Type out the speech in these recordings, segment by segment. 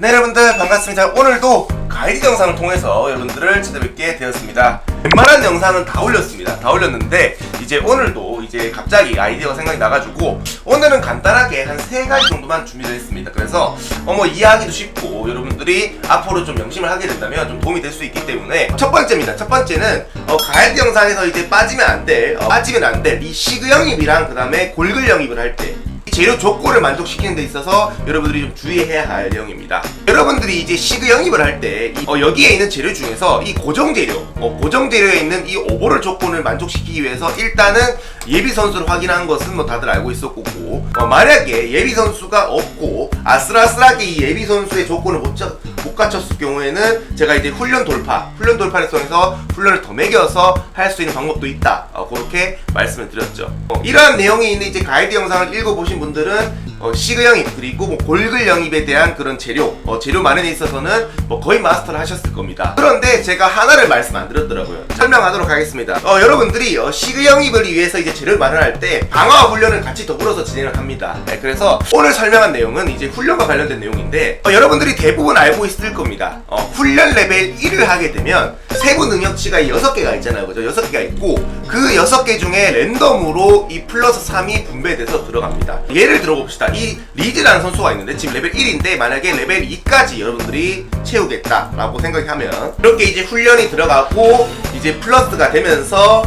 네 여러분들 반갑습니다. 오늘도 가이드 영상을 통해서 여러분들을 찾아뵙게 되었습니다. 웬만한 영상은 다 올렸습니다. 다 올렸는데 이제 오늘도 이제 갑자기 아이디어가 생각이 나가지고 오늘은 간단하게 한 세 가지 정도만 준비를 했습니다. 그래서 어뭐 이해하기도 쉽고 여러분들이 앞으로 좀 명심을 하게 된다면 좀 도움이 될 수 있기 때문에 첫 번째입니다. 첫 번째는 어, 가이드 영상에서 이제 빠지면 안될 어, 빠지면 안될이 시그 영입이랑 그 다음에 골글 영입을 할때 재료 조건을 만족시키는 데 있어서 여러분들이 좀 주의해야 할 내용입니다. 여러분들이 이제 시그 영입을 할 때 어, 여기에 있는 재료 중에서 이 고정 재료, 어, 고정 재료에 있는 이 오버롤 조건을 만족시키기 위해서 일단은 예비 선수를 확인한 것은 뭐 다들 알고 있을 거고 어, 만약에 예비 선수가 없고 아슬아슬하게 이 예비 선수의 조건을 못, 자, 못 갖췄을 경우에는 제가 이제 훈련 돌파, 훈련 돌파를 통해서 훈련을 더 매겨서 할 수 있는 방법도 있다. 어, 그렇게 말씀을 드렸죠. 어, 이러한 내용이 있는 이제 가이드 영상을 읽어보신 분들은 어, 시그 영입 그리고 뭐 골글 영입에 대한 그런 재료, 어, 재료 마련에 있어서는 뭐 거의 마스터를 하셨을 겁니다. 그런데 제가 하나를 말씀 안 드렸더라고요. 설명하도록 하겠습니다. 어, 여러분들이 어, 시그 영입을 위해서 이제 재료를 마련할 때 방어와 훈련을 같이 더불어서 진행을 합니다. 네, 그래서 오늘 설명한 내용은 이제 훈련과 관련된 내용인데 어, 여러분들이 대부분 알고 있을 겁니다. 어, 훈련 레벨 1을 하게 되면 세부 능력치가 6개가 있잖아요. 그죠? 6개가 있고 그 6개 중에 랜덤으로 이 플러스 3이 분배돼서 들어갑니다. 예를 들어 봅시다. 이 리즈라는 선수가 있는데 지금 레벨 1인데 만약에 레벨 2까지 여러분들이 채우겠다라고 생각하면 이렇게 이제 훈련이 들어가고 이제 플러스가 되면서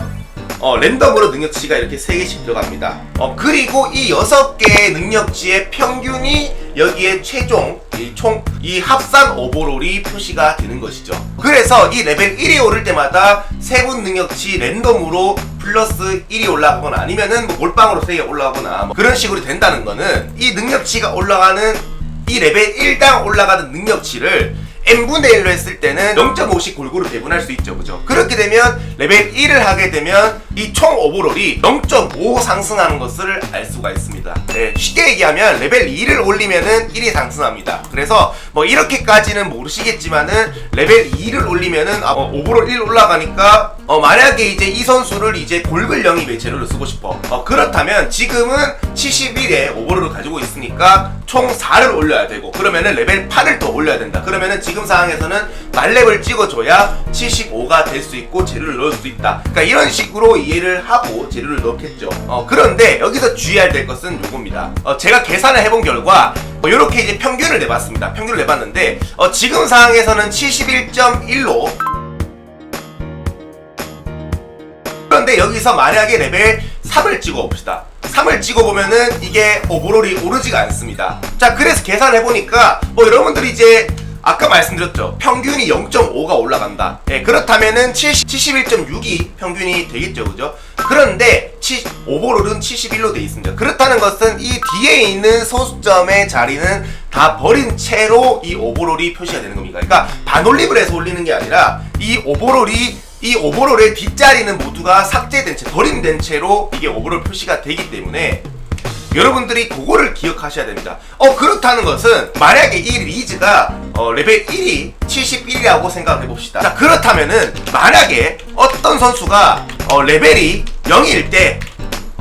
어, 랜덤으로 능력치가 이렇게 3개씩 들어갑니다. 어, 그리고 이 6개의 능력치의 평균이 여기에 최종 이 총 이 합산 오버롤이 표시가 되는 것이죠. 그래서 이 레벨 1이 오를 때마다 세분 능력치 랜덤으로 플러스 1이 올라가거나 아니면은 뭐 몰빵으로 3개 올라가거나 뭐 그런 식으로 된다는 거는 이 능력치가 올라가는 이 레벨 1당 올라가는 능력치를 n분의 1로 했을 때는 0.5씩 골고루 배분할 수 있죠. 그죠? 그렇게 되면 레벨 1을 하게 되면 이 총 오버롤이 0.5 상승하는 것을 알 수가 있습니다. 네, 쉽게 얘기하면 레벨 2를 올리면은 1이 상승합니다. 그래서 뭐 이렇게까지는 모르시겠지만은 레벨 2를 올리면은 아, 어, 오버롤 1 올라가니까 어, 만약에 이제 이 선수를 이제 골글 영입의 재료로 쓰고 싶어. 어, 그렇다면 지금은 71에 오버롤을 가지고 있으니까 총 4를 올려야 되고 그러면은 레벨 8을 더 올려야 된다. 그러면은 지금 상황에서는 만렙을 찍어줘야 75가 될 수 있고 재료를 넣을 수 있다. 그러니까 이런 식으로 이해를 하고 재료를 넣겠죠. 어, 그런데 여기서 주의해야 될 것은 요겁니다. 어, 제가 계산을 해본 결과 어, 이렇게 이제 평균을 내봤습니다. 평균을 내봤는데 어, 지금 상황에서는 71.1로 그런데 여기서 만약에 레벨 3을 찍어 봅시다. 3을 찍어 보면은 이게 오버롤이 오르지가 않습니다. 자, 그래서 계산해 보니까 뭐 여러분들이 이제 아까 말씀드렸죠. 평균이 0.5가 올라간다. 예, 그렇다면은 70, 71.6이 평균이 되겠죠. 그죠? 그런데 치, 오버롤은 71로 돼 있습니다. 그렇다는 것은 이 뒤에 있는 소수점의 자리는 다 버린 채로 이 오버롤이 표시가 되는 겁니다. 그러니까 반올림을 해서 올리는 게 아니라 이 오버롤이 이 오버롤의 뒷자리는 모두가 삭제된 채, 버림된 채로 이게 오버롤 표시가 되기 때문에 여러분들이 그거를 기억하셔야 됩니다. 어 그렇다는 것은 만약에 이 리즈가 어, 레벨 1이 71이라고 생각해 봅시다. 자 그렇다면은 만약에 어떤 선수가 어, 레벨이 0일 때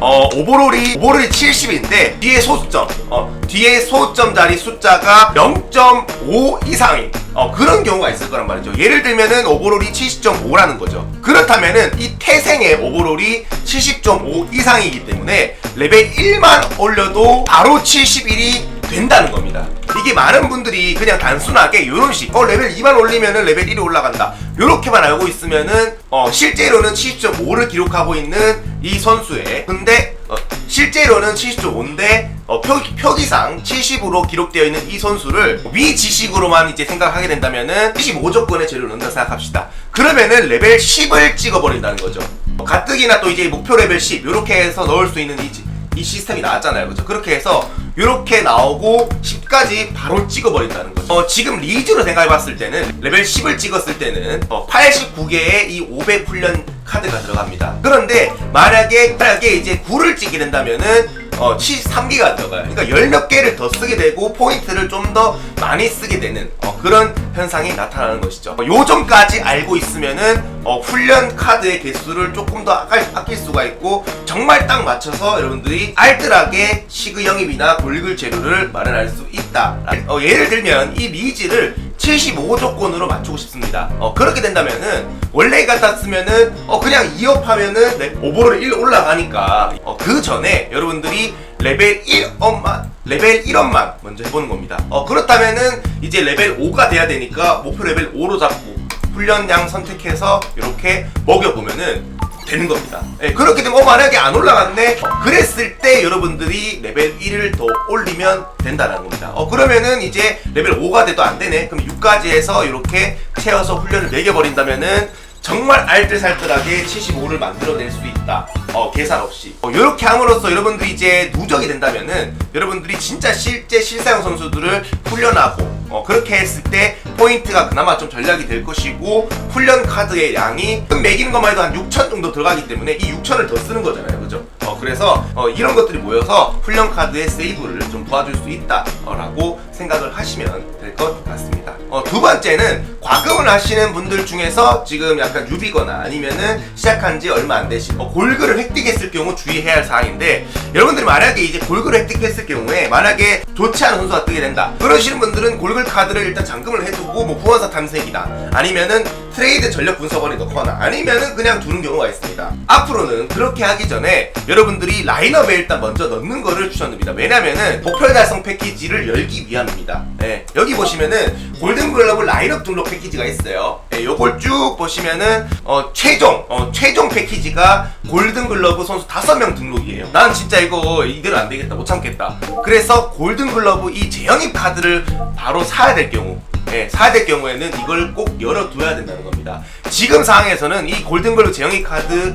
어, 오버롤이 오버롤이 70인데 뒤에 소수점 어, 뒤에 소수점 자리 숫자가 0.5 이상인 어, 그런 경우가 있을 거란 말이죠. 예를 들면은 오버롤이 70.5라는 거죠. 그렇다면은 이 태생의 오버롤이 70.5 이상이기 때문에 레벨 1만 올려도 바로 71이 된다는 겁니다. 이게 많은 분들이 그냥 단순하게 이런 식, 어 레벨 2만 올리면은 레벨 1이 올라간다. 이렇게만 알고 있으면은 어 실제로는 70.5를 기록하고 있는 이 선수의 근데 어, 실제로는 70.5인데 어, 표, 표기상 70으로 기록되어 있는 이 선수를 위 지식으로만 이제 생각하게 된다면은 75조건의 재료를 넣는다 생각합시다. 그러면은 레벨 10을 찍어버린다는 거죠. 어, 가뜩이나 또 이제 목표 레벨 10 이렇게 해서 넣을 수 있는 이, 지- 이 시스템이 나왔잖아요. 그죠? 그렇게 해서 이렇게 나오고 10까지 바로 찍어버린다는 거죠. 어, 지금 리즈로 생각해봤을 때는 레벨 10을 찍었을 때는 어, 89개의 이 500 훈련 카드가 들어갑니다. 그런데 만약에 만약에 이제 9를 찍게 된다면은 어, 73기가 들어가요. 그러니까 열 몇 개를 더 쓰게 되고 포인트를 좀 더 많이 쓰게 되는 어, 그런 현상이 나타나는 것이죠. 어, 요점까지 알고 있으면은 어, 훈련 카드의 개수를 조금 더 아낄, 아낄 수가 있고 정말 딱 맞춰서 여러분들이 알뜰하게 시그 영입이나 골글 재료를 마련할 수 있다. 어, 예를 들면 이 리지를 75조건으로 맞추고 싶습니다. 어, 그렇게 된다면은 원래 같았으면은 어, 그냥 2업 하면은 네, 오버롤 1 올라가니까 어, 그 전에 여러분들이 레벨 1업만 레벨 1업만 먼저 해보는 겁니다. 어, 그렇다면은 이제 레벨 5가 돼야 되니까 목표 레벨 5로 잡고 훈련량 선택해서 이렇게 먹여보면은 되는 겁니다. 예, 그렇게 되면 어, 만약에 안 올라갔네. 어, 그랬을 때 여러분들이 레벨 1을 더 올리면 된다는 겁니다. 어 그러면은 이제 레벨 5가 돼도 안 되네. 그럼 6까지 해서 이렇게 채워서 훈련을 매겨버린다면은 정말 알뜰살뜰하게 75를 만들어낼 수 있다. 어, 계산 없이. 어, 이렇게 함으로써 여러분들이 이제 누적이 된다면은 여러분들이 진짜 실제 실사용 선수들을 훈련하고 어, 그렇게 했을 때 포인트가 그나마 좀 전략이 될 것이고 훈련 카드의 양이 매기는 것만 해도 한 6천 정도 들어가기 때문에 이 6천을 더 쓰는 거잖아요. 그죠? 어, 그래서 어, 이런 것들이 모여서 훈련 카드의 세이브를 좀 도와줄 수 있다라고 생각을 하시면 될 것 같습니다. 어, 두 번째는 과금을 하시는 분들 중에서 지금 약간 유비거나 아니면은 시작한 지 얼마 안 되신 어, 골글을 획득했을 경우 주의해야 할 사항인데 여러분들이 만약에 이제 골글을 획득 했을 경우에 만약에 좋지 않은 선수가 뜨게 된다. 그러시는 분들은 골글 카드를 일단 잠금을 해두고 뭐 후원사 탐색이나 아니면은 트레이드 전력 분석원에 넣거나 아니면은 그냥 두는 경우가 있습니다. 앞으로는 그렇게 하기 전에 여러분들이 라인업에 일단 먼저 넣는 거를 추천드립니다. 왜냐면은 목표 달성 패키지를 열기 위함입니다. 예, 여기 보시면은 골든글러브 라인업 등록 패키지가 있어요 예, 요걸 쭉 보시면은 어, 최종 어, 최종 패키지가 골든글러브 선수 5명 등록이에요 난 진짜 이거 이대로 안 되겠다 못 참겠다 그래서 골든글러브 이 재영입 카드를 바로 사야 될 경우 예, 사야 될 경우에는 이걸 꼭 열어둬야 된다는 겁니다. 지금 상황에서는 이 골든글로 제형이 카드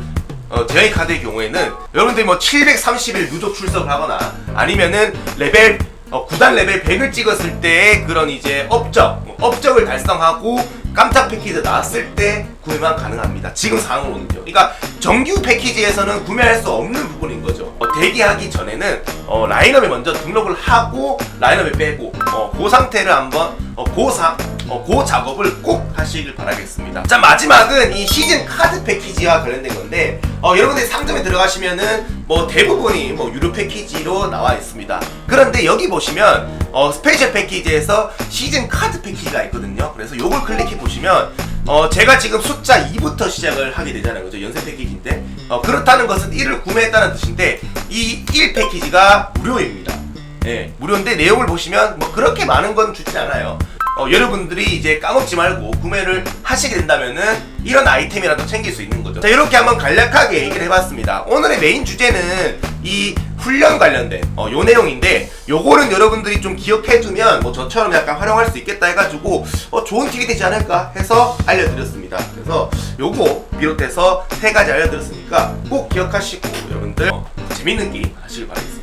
어, 제형이 카드의 경우에는 여러분들이 뭐 730일 누적 출석을 하거나 아니면은 레벨 어, 9단 레벨 100을 찍었을 때의 그런 이제 업적, 업적을 달성하고 깜짝 패키지 나왔을 때 구매만 가능합니다. 지금 상황으로는요. 그러니까 정규 패키지에서는 구매할 수 없는 부분인 거죠. 어, 대기하기 전에는 어, 라인업에 먼저 등록을 하고 라인업에 빼고 어, 그 상태를 한번 어, 그 사, 어, 그 작업을 꼭 하시길 바라겠습니다. 자 마지막은 이 시즌 카드 패키지와 관련된 건데 어, 여러분들이 상점에 들어가시면은 뭐 대부분이 뭐 유료 패키지로 나와 있습니다. 그런데 여기 보시면 어, 스페셜 패키지에서 시즌 카드 패키지가 있거든요. 그래서 요걸 클릭해 보시면 어, 제가 지금 숫자 2부터 시작을 하게 되잖아요. 그죠? 연쇄 패키지인데. 어, 그렇다는 것은 1을 구매했다는 뜻인데, 이 1 패키지가 무료입니다. 예, 무료인데 내용을 보시면 뭐 그렇게 많은 건 주지 않아요. 어, 여러분들이 이제 까먹지 말고 구매를 하시게 된다면은 이런 아이템이라도 챙길 수 있는 거죠. 자, 이렇게 한번 간략하게 얘기를 해봤습니다. 오늘의 메인 주제는 이 훈련 관련된 어, 요 내용인데 요거는 여러분들이 좀 기억해두면 뭐 저처럼 약간 활용할 수 있겠다 해가지고 어, 좋은 팁이 되지 않을까 해서 알려드렸습니다. 그래서 요거 비롯해서 세 가지 알려드렸으니까 꼭 기억하시고 여러분들 어, 재밌는 게임 하시길 바라겠습니다.